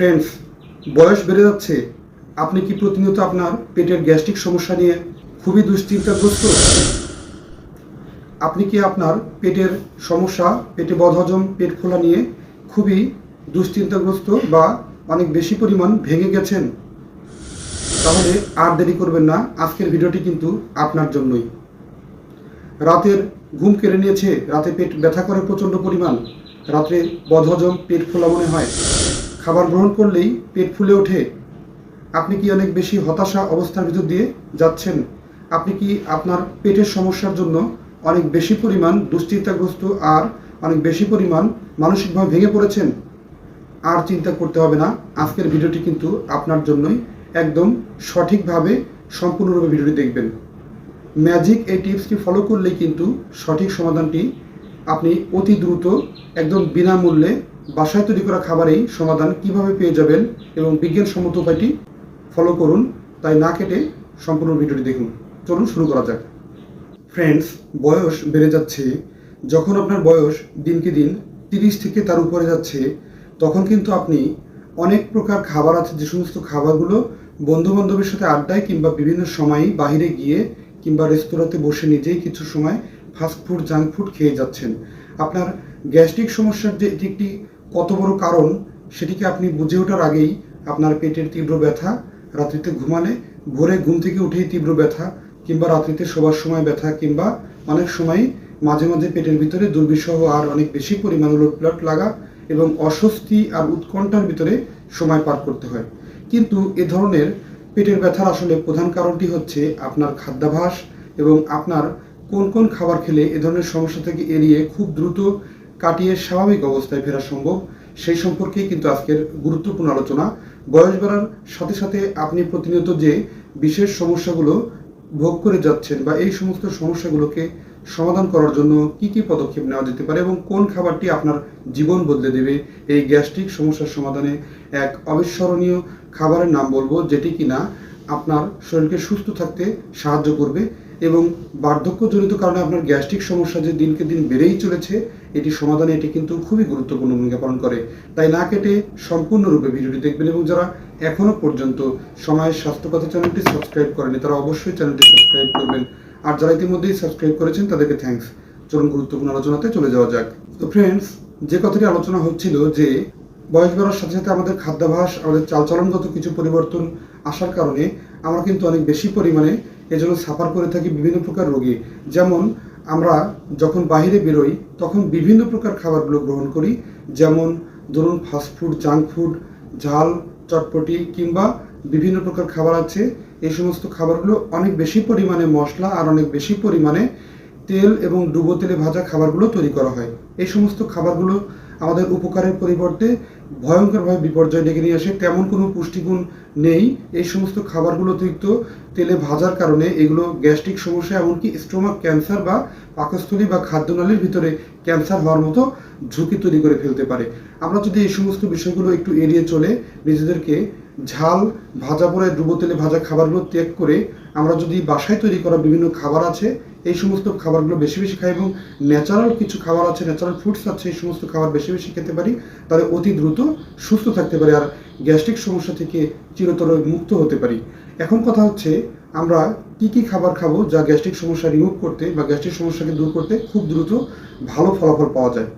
Friends বয়স বেড়ে যাচ্ছে। আপনি কি প্রতিনিয়ত আপনার পেটের গ্যাস্ট্রিক সমস্যা নিয়ে খুবই দুশ্চিন্তাগ্রস্ত? আপনি কি আপনার পেটের সমস্যা, পেটে বদহজম, পেট ফোলা নিয়ে খুবই দুশ্চিন্তাগ্রস্ত বা অনেক বেশি পরিমাণ ভেঙে গেছেন? তাহলে আর দেরি করবেন না, আজকের ভিডিওটি কিন্তু আপনার জন্যই। রাতের ঘুম কেড়ে নিয়েছে, রাতে পেট ব্যথা করে প্রচণ্ড পরিমাণ, রাত্রে বদহজম, পেট ফোলা মনে হয়। খাবার গ্রহণ করলেই পেট ফুলে ওঠে। আপনি কি অনেক বেশি হতাশা অবস্থার ভিতর দিয়ে যাচ্ছেন? আপনি কি আপনার পেটের সমস্যার জন্য অনেক বেশি পরিমাণ দুশ্চিন্তাগ্রস্ত আর অনেক বেশি পরিমাণ মানসিকভাবে ভেঙে পড়েছেন? আর চিন্তা করতে হবে না, আজকের ভিডিওটি কিন্তু আপনার জন্যই একদম সঠিকভাবে সম্পূর্ণরূপে ভিডিওটি দেখবেন। ম্যাজিক এই টিপসটি ফলো করলেই কিন্তু সঠিক সমাধানটি আপনি অতি দ্রুত একদম বিনামূল্যে বাসায় তৈরি করা খাবারেই সমাধান কীভাবে পেয়ে যাবেন এবং বিজ্ঞানসম্মত উপায়টি ফলো করুন, তাই না কেটে সম্পূর্ণ ভিডিওটি দেখুন। চলুন শুরু করা যাক। ফ্রেন্ডস বয়স বেড়ে যাচ্ছে। যখন আপনার বয়স দিনকে দিন তিরিশ থেকে তার উপরে যাচ্ছে, তখন কিন্তু আপনি অনেক প্রকার খাবার আছে, যে সমস্ত খাবারগুলো বন্ধু বান্ধবের সাথে আড্ডায় কিংবা বিভিন্ন সময়ই বাইরে গিয়ে কিংবা রেস্তোরাঁতে বসে নিজেই কিছু সময় ফাস্ট ফুড জাঙ্ক ফুড খেয়ে যাচ্ছেন। আপনার গ্যাস্ট্রিক সমস্যার যে এটি একটি কত বড় কারণ সেটিকে আপনি বুঝে ওঠার আগেই আপনার পেটের তীব্র ব্যথা, রাত্রিতে ঘুমালে ভোরে ঘুম থেকে উঠেই তীব্র ব্যথা কিংবা রাত্রিতে শোবার সময় ব্যথা কিংবা অনেক সময় মাঝে মাঝে পেটের ভিতরে দুর্বিষহ আর অনেক বেশি পরিমাণ উলটপ্লট লাগা এবং অস্বস্তি আর উৎকণ্ঠার ভিতরে সময় পার করতে হয়। কিন্তু এ ধরনের পেটের ব্যথার আসলে প্রধান কারণটি হচ্ছে আপনার খাদ্যাভাস এবং আপনার কোন কোন খাবার খেলে এ ধরনের সমস্যা থেকে এড়িয়ে খুব দ্রুত কাটিয়ে স্বাভাবিক অবস্থায় ফেরা সম্ভব, সেই সম্পর্কেই কিন্তু আজকের গুরুত্বপূর্ণ আলোচনা। বয়স বাড়ার সাথে সাথে আপনি প্রতিনিয়ত যে বিশেষ সমস্যাগুলো ভোগ করে যাচ্ছেন বা এই সমস্ত সমস্যাগুলোকে সমাধান করার জন্য কি কি পদক্ষেপ নেওয়া যেতে পারে এবং কোন খাবারটি আপনার জীবন বদলে দেবে, এই গ্যাস্ট্রিক সমস্যার সমাধানে এক অবিস্মরণীয় খাবারের নাম বলব, যেটি কিনা আপনার শরীরকে সুস্থ থাকতে সাহায্য করবে। এবং বার্ধক্যজনিত কারণে আপনার গ্যাস্ট্রিক সমস্যা যে দিনকে দিন বেড়েই চলেছে, এটি সমাধানে এটি কিন্তু খুবই গুরুত্বপূর্ণ ভূমিকা পালন করে। তাই না কেটে সম্পূর্ণরূপে ভিডিওটি দেখবেন এবং যারা এখনও পর্যন্ত সময়ের স্বাস্থ্যকথা চ্যানেলটি সাবস্ক্রাইব করেনি তারা অবশ্যই চ্যানেলটি সাবস্ক্রাইব করবেন। আর যারা ইতিমধ্যেই সাবস্ক্রাইব করেছেন, তাদেরকে থ্যাঙ্কস চলুন গুরুত্বপূর্ণ আলোচনাতে চলে যাওয়া যাক। তো ফ্রেন্ডস যে কথাটি আলোচনা হচ্ছিল যে, বয়স বাড়ার সাথে সাথে আমাদের খাদ্যাভাস আমাদের চালচলনগত কিছু পরিবর্তন আসার কারণে আমরা কিন্তু অনেক বেশি পরিমাণে এজন্য সাফার করে থাকি বিভিন্ন প্রকার রোগী। যেমন, আমরা যখন বাইরে বেরোই, তখন বিভিন্ন প্রকার খাবারগুলো গ্রহণ করি। যেমন, ধরুন ফাস্টফুড জাঙ্ক ফুড ঝাল, চটপটি কিংবা বিভিন্ন প্রকার খাবার আছে। এই সমস্ত খাবারগুলো অনেক বেশি পরিমাণে মশলা আর অনেক বেশি পরিমাণে তেল এবং ডুবো তেলে ভাজা খাবারগুলো তৈরি করা হয়। এই সমস্ত খাবারগুলো আমাদের উপকারের পরিবর্তে ভয়ঙ্করভাবে বিপর্যয় ডেকে নিয়ে আসে। তেমন কোনো পুষ্টিগুণ নেই। এই সমস্ত খাবারগুলো অতিরিক্ত তেলে ভাজার কারণে এগুলো গ্যাস্ট্রিক সমস্যা, এমনকি স্টোমাক ক্যান্সার বা পাকস্থলী বা খাদ্যনালীর ভিতরে ক্যান্সার হওয়ার মতো ঝুঁকি তৈরি করে ফেলতে পারে। আমরা যদি এই সমস্ত বিষয়গুলো একটু এড়িয়ে চলে, নিজেদেরকে ঝাল, ভাজা পরে ডুবো তেলে ভাজা খাবারগুলো ত্যাগ করে, আমরা যদি বাসায় তৈরি করা বিভিন্ন খাবার আছে এই সমস্ত খাবারগুলো বেশি বেশি খাই এবং ন্যাচারাল কিছু খাবার আছে ন্যাচারাল ফুডস আছে, এই সমস্ত খাবার বেশি বেশি খেতে পারি, তাহলে অতি দ্রুত সুস্থ থাকতে পারি আর গ্যাস্ট্রিক সমস্যা থেকে চিরতর মুক্ত হতে পারি। এখন কথা হচ্ছে আমরা কি কি খাবার খাব যা গ্যাস্ট্রিক সমস্যা রিমুভ করতে বা গ্যাস্ট্রিক সমস্যাকে দূর করতে খুব দ্রুত ভালো ফলাফল পাওয়া যায়।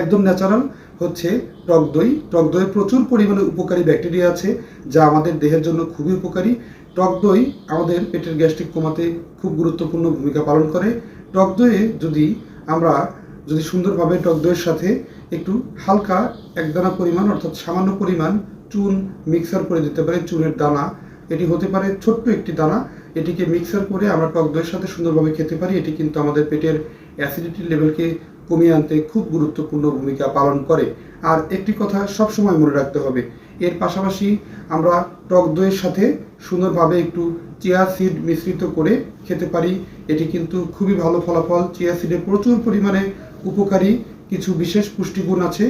একদম ন্যাচারাল হচ্ছে টক দই। টক দইয়ে প্রচুর পরিমাণে উপকারী ব্যাকটেরিয়া আছে যা আমাদের দেহের জন্য খুবই উপকারী। টক দই আমাদের পেটের গ্যাস্ট্রিক কমাতে খুব গুরুত্বপূর্ণ ভূমিকা পালন করে। টক দইয়ে যদি আমরা যদি সুন্দরভাবে টক দইয়ের সাথে একটু হালকা একদানা পরিমাণ অর্থাৎ সামান্য পরিমাণ চুন মিক্সার করে দিতে পারি, চুনের দানা, এটি হতে পারে ছোট্ট একটি দানা। এটিকে মিক্সার করে আমরা টক দইয়ের সাথে সুন্দরভাবে খেতে পারি। এটি কিন্তু আমাদের পেটের অ্যাসিডিটি লেভেলকে কমিয়ে আনতে খুব গুরুত্বপূর্ণ ভূমিকা পালন করে। আর একটি কথা সবসময় মনে রাখতে হবে এর পাশাপাশি আমরা টক দইয়ের সাথে সুন্দরভাবে একটু চিয়া সিড মিশ্রিত করে খেতে পারি। এটি কিন্তু খুবই ভালো ফলাফল। চিয়া সিডে প্রচুর পরিমাণে উপকারী কিছু বিশেষ পুষ্টিগুণ আছে,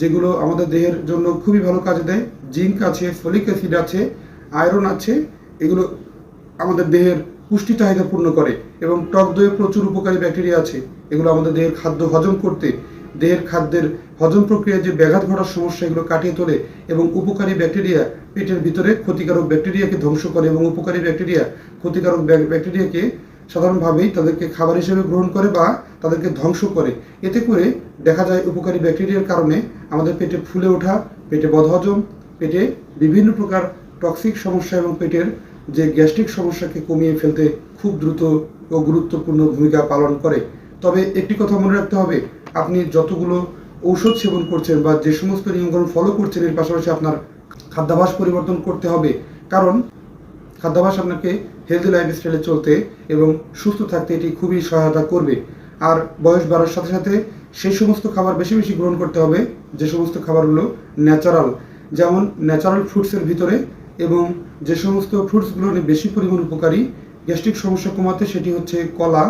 যেগুলো আমাদের দেহের জন্য খুবই ভালো কাজে দেয়। জিঙ্ক আছে, ফলিক অ্যাসিড আছে, আয়রন আছে, এগুলো আমাদের দেহের পুষ্টি চাহিদা পূর্ণ করে এবং টক দইয়ে প্রচুর উপকারী ব্যাকটেরিয়া আছে। এগুলো আমাদের দেহের খাদ্য হজম করতে দেহের খাদ্যের হজম প্রক্রিয়ায় যে ব্যাঘাত ঘটার সমস্যা এগুলো কাটিয়ে তোলে এবং উপকারী ব্যাকটেরিয়া পেটের ভিতরে ক্ষতিকারক ব্যাকটেরিয়াকে ধ্বংস করে এবং উপকারী ব্যাকটেরিয়া ক্ষতিকারক ব্যাকটেরিয়াকে সাধারণভাবেই তাদেরকে খাবার হিসেবে গ্রহণ করে বা তাদেরকে ধ্বংস করে। এতে করে দেখা যায় উপকারী ব্যাকটেরিয়ার কারণে আমাদের পেটে ফুলে ওঠা, পেটে বদহজম, পেটে বিভিন্ন প্রকার টক্সিক সমস্যা এবং পেটের যে গ্যাস্ট্রিক সমস্যাকে কমিয়ে ফেলতে খুব দ্রুত ও গুরুত্বপূর্ণ ভূমিকা পালন করে। তবে একটি কথা মনে রাখতে হবে আপনি যতগুলো ঔষধ সেবন করছেন বা যে সমস্ত নিয়মকানুন ফলো করছেন, এর পাশাপাশি আপনার খাদ্যাভ্যাস পরিবর্তন করতে হবে। কারণ খাদ্যাভ্যাস আপনাকে হেলদি লাইফস্টাইলে চলতে এবং সুস্থ থাকতে এটি খুবই সহায়তা করবে। আর বয়স বাড়ার সাথে সাথে সেই সমস্ত খাবার বেশি বেশি গ্রহণ করতে হবে, যে সমস্ত খাবারগুলো ন্যাচারাল যেমন ন্যাচারাল ফ্রুটসের ভিতরে এবং যে সমস্ত ফ্রুটসগুলো বেশি পরিমাণ উপকারী গ্যাস্ট্রিক সমস্যা কমাতে সেটি হচ্ছে কলা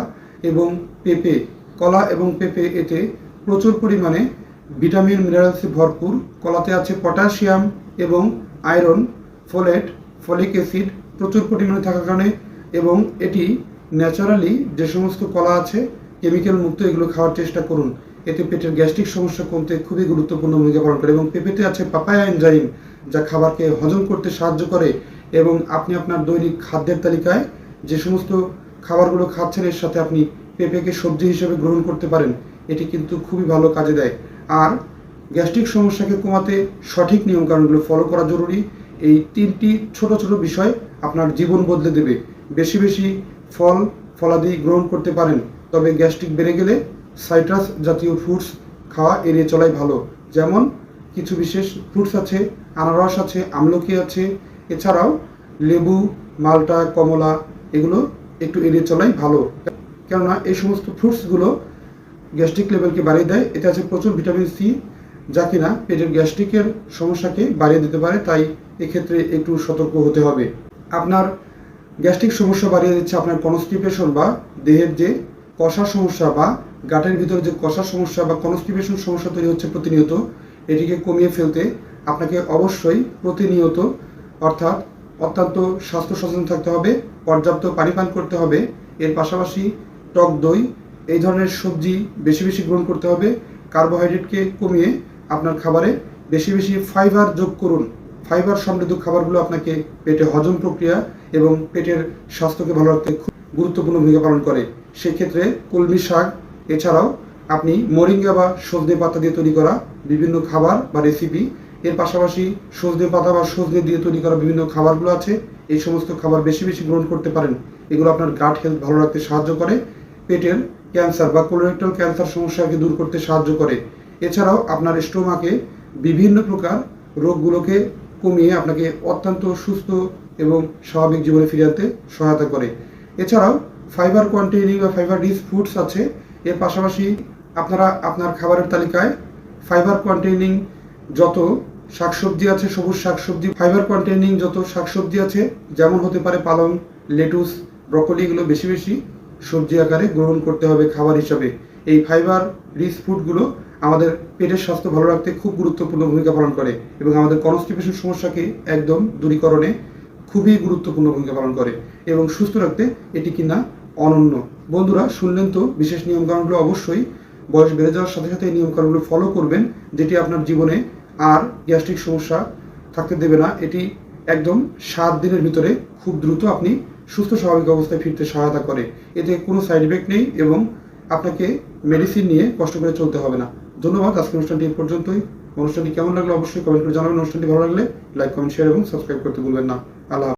এবং পেঁপে। কলা এবং পেঁপে এতে প্রচুর পরিমাণে ভিটামিন, মিনারেলসে ভরপুর। কলাতে আছে পটাশিয়াম এবং আয়রন, ফোলেট, ফলিক অ্যাসিড প্রচুর পরিমাণে থাকার কারণে এবং এটি ন্যাচারালি যে সমস্ত কলা আছে, কেমিক্যাল মুক্ত এগুলো খাওয়ার চেষ্টা করুন। এতে পেটের গ্যাস্ট্রিক সমস্যা কমতে খুবই গুরুত্বপূর্ণ ভূমিকা পালন করে এবং পেঁপেতে আছে পাপায়া এনজাইম, যা খাবারকে হজম করতে সাহায্য করে এবং আপনি আপনার দৈনিক খাদ্যের তালিকায় যে সমস্ত খাবারগুলো খাচ্ছেন, এর সাথে আপনি পেঁপেকে সবজি হিসেবে গ্রহণ করতে পারেন, এটি কিন্তু খুবই ভালো কাজে দেয়। আর গ্যাস্ট্রিক সমস্যাকে কমাতে সঠিক নিয়মকানুনগুলো ফলো করা জরুরি। এই তিনটি ছোট ছোট বিষয় আপনার জীবন বদলে দেবে। বেশি বেশি ফল, ফলাদি গ্রহণ করতে পারেন, তবে গ্যাস্ট্রিক বেড়ে গেলে সাইট্রাস জাতীয় ফ্রুটস খাওয়া এড়িয়ে চলাই ভালো। যেমন কিছু বিশেষ ফ্রুটস আছে, আনারস আছে, আমলকি আছে, এছাড়াও লেবু, মালটা, কমলা, এগুলো একটু এড়িয়ে চলাই ভালো। কেননা এই সমস্ত ফ্রুটসগুলো গ্যাস্ট্রিক লেভেলকে বাড়িয়ে দেয়। এতে আছে প্রচুর ভিটামিন সি যা কিনা পেটের গ্যাস্ট্রিকের সমস্যাকে বাড়িয়ে দিতে পারে, তাই এক্ষেত্রে একটু সতর্ক হতে হবে। আপনার গ্যাস্ট্রিক সমস্যা বাড়িয়ে দিচ্ছে আপনার কনস্টিপেশন বা দেহের যে কষা সমস্যা বা গাটের ভিতরে যে কষা সমস্যা বা কনস্টিপেশন সমস্যা তৈরি হচ্ছে প্রতিনিয়ত, এটিকে কমিয়ে ফেলতে আপনাকে অবশ্যই প্রতিনিয়ত অর্থাৎ অত্যন্ত স্বাস্থ্য সচেতন থাকতে হবে, পর্যাপ্ত পানি পান করতে হবে। এর পাশাপাশি টক দই, এই ধরনের সবজি বেশি বেশি গ্রহণ করতে হবে। কার্বোহাইড্রেটকে কমিয়ে আপনার খাবারে বেশি বেশি ফাইবার যোগ করুন। ফাইবার সমৃদ্ধ খাবারগুলো আপনাকে পেটে হজম প্রক্রিয়া এবং পেটের স্বাস্থ্যকে ভালো রাখতে খুব গুরুত্বপূর্ণ ভূমিকা পালন করে। সেক্ষেত্রে কলমি শাক, এছাড়াও আপনি মরিঙ্গা বা সজনে পাতা দিয়ে তৈরি করা বিভিন্ন খাবার বা রেসিপি এর পাশাপাশি সজনে পাতা বা সজনে দিয়ে তৈরি করা বিভিন্ন খাবারগুলো আছে। এই সমস্ত খাবার বেশি বেশি গ্রহণ করতে পারেন। এগুলো আপনার গাট হেলথ ভালো রাখতে সাহায্য করে। পেটের ক্যান্সার বা কোলোরেক্টাল ক্যান্সার সমস্যাকে দূর করতে সাহায্য করে। এছাড়াও আপনার স্টোমাকে বিভিন্ন প্রকার রোগগুলোকে কমিয়ে আপনাকে অত্যন্ত সুস্থ এবং স্বাভাবিক জীবনে ফিরে আনতে সহায়তা করে। এছাড়াও ফাইবার কোয়ান্টিনি বা ফাইবার রিচ ফুডস আছে। এর পাশাপাশি আপনারা আপনার খাবারের তালিকায় ফাইবার কন্টেইনিং যত শাকসবজি আছে, সবুজ শাকসবজি ফাইবার কন্টেইনিং যত শাকসবজি আছে, যেমন হতে পারে পালং লেটুস ব্রকলি এগুলো বেশি বেশি সবজি আকারে গ্রহণ করতে হবে খাবার হিসাবে। এই ফাইবার রিচ ফুডগুলো আমাদের পেটের স্বাস্থ্য ভালো রাখতে খুব গুরুত্বপূর্ণ ভূমিকা পালন করে এবং আমাদের কনস্টিপেশন সমস্যাকে একদম দূরীকরণে খুবই গুরুত্বপূর্ণ ভূমিকা পালন করে এবং সুস্থ রাখতে এটি কিনা অনন্য। বন্ধুরা, শুনলেন তো বিশেষ নিয়মকানুনগুলো অবশ্যই। বয়স বেড়ে যাওয়ার সাথে সাথে এই নিয়মকানুনগুলো ফলো করবেন, যেটি আপনার জীবনে আর গ্যাস্ট্রিক সমস্যা থাকতে দেবে না। এটি একদম সাত দিনের ভিতরে খুব দ্রুত আপনি সুস্থ স্বাভাবিক অবস্থায় ফিরতে সহায়তা করে। এতে কোনো সাইড ইফেক্ট নেই এবং আপনাকে মেডিসিন নিয়ে কষ্ট করে চলতে হবে না। ধন্যবাদ আজকে অনুষ্ঠানটি এই পর্যন্তই। অনুষ্ঠানটি কেমন লাগল অবশ্যই কমেন্ট করে জানাবেন। অনুষ্ঠানটি ভালো লাগলে লাইক কমেন্ট শেয়ার এবং সাবস্ক্রাইব করতে ভুলবেন না। আল্লাহ।